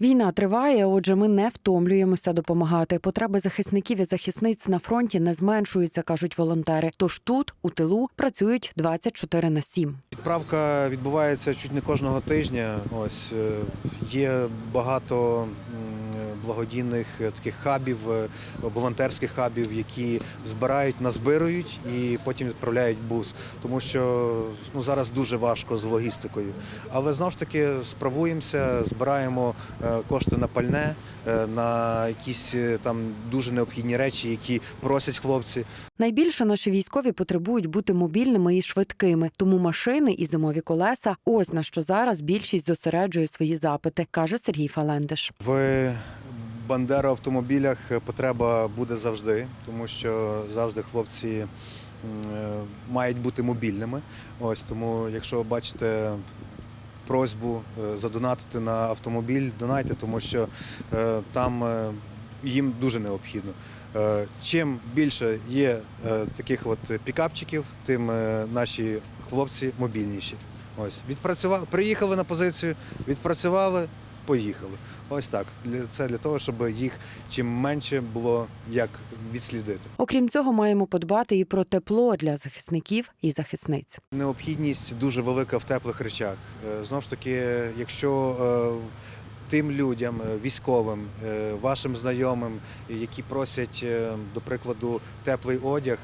Війна триває, отже, ми не втомлюємося допомагати. Потреби захисників і захисниць на фронті не зменшуються, кажуть волонтери. Тож тут, у тилу, працюють 24 на 7. Відправка відбувається чуть не кожного тижня. Ось е, є багато благодійних е, таких хабів, е, волонтерських хабів, які збирають, назбирують і потім відправляють бус. Тому що ну зараз дуже важко з логістикою. Але знову ж таки справуємося, збираємо е, кошти на пальне, на якісь там дуже необхідні речі, які просять хлопці. Найбільше наші військові потребують бути мобільними і швидкими, тому машини і зимові колеса ось на що зараз більшість зосереджує свої запити, каже Сергій Фалендиш. В Бандера автомобілях потреба буде завжди, тому що завжди хлопці е, мають бути мобільними. Ось тому, якщо ви бачите просьбу е, задонатити на автомобіль, донайте, тому що е, там їм дуже необхідно. Чим більше є таких от пікапчиків, тим наші хлопці мобільніші. Ось відпрацювали, приїхали на позицію, відпрацювали, поїхали. Ось так. Це для того, щоб їх чим менше було як відслідити. Окрім цього, маємо подбати і про тепло для захисників і захисниць. Необхідність дуже велика в теплих речах. Знов Знову ж таки, якщо е, тим людям, е, військовим, е, вашим знайомим, які просять, е, до прикладу, теплий одяг,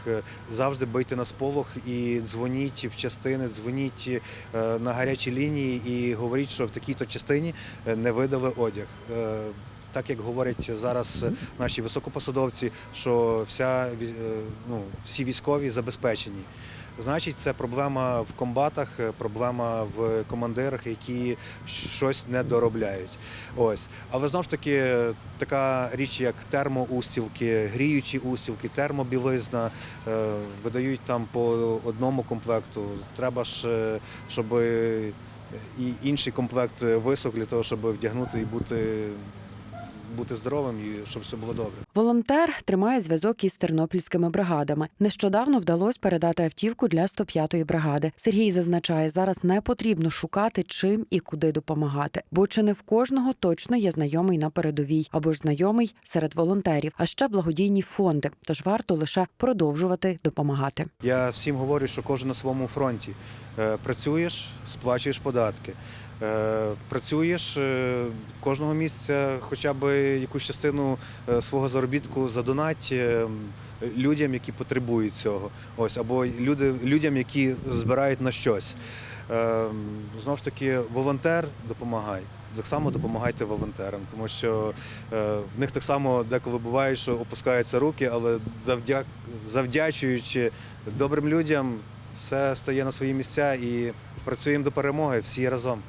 завжди бийте на сполох і дзвоніть в частини, дзвоніть на гарячі лінії і говоріть, що в такій-то частині не видали одяг. Так як говорять зараз наші високопосадовці, що вся ну, всі військові забезпечені. Значить, це проблема в комбатах, е, проблема в командирах, які щось не доробляють. Ось. Але знову ж таки, така річ, як термоустілки, гріючі устілки, термобілизна е, видають там по одному комплекту. Треба ж, е, щоб і інший комплект висох для того, щоб вдягнути і бути, бути здоровим, і щоб все було добре. Волонтер тримає зв'язок із тернопільськими бригадами. Нещодавно вдалося передати автівку для 105-ї бригади. Сергій зазначає, зараз не потрібно шукати чим і куди допомагати, бо чи не в кожного точно є знайомий на передовій або ж знайомий серед волонтерів, а ще благодійні фонди. Тож варто лише продовжувати допомагати. Я всім говорю, що кожен на своєму фронті. Е, Працюєш, сплачуєш податки. Е, Працюєш е, кожного місяця, хоча б якусь частину е, свого заробітку задонать людям, які потребують цього. Ось або люди, людям, які збирають на щось. Знову ж таки, волонтер допомагай. Так само допомагайте волонтерам, тому що в них так само деколи буває, що опускаються руки, але завдяк, завдячуючи добрим людям, все стає на свої місця і працюємо до перемоги всі разом.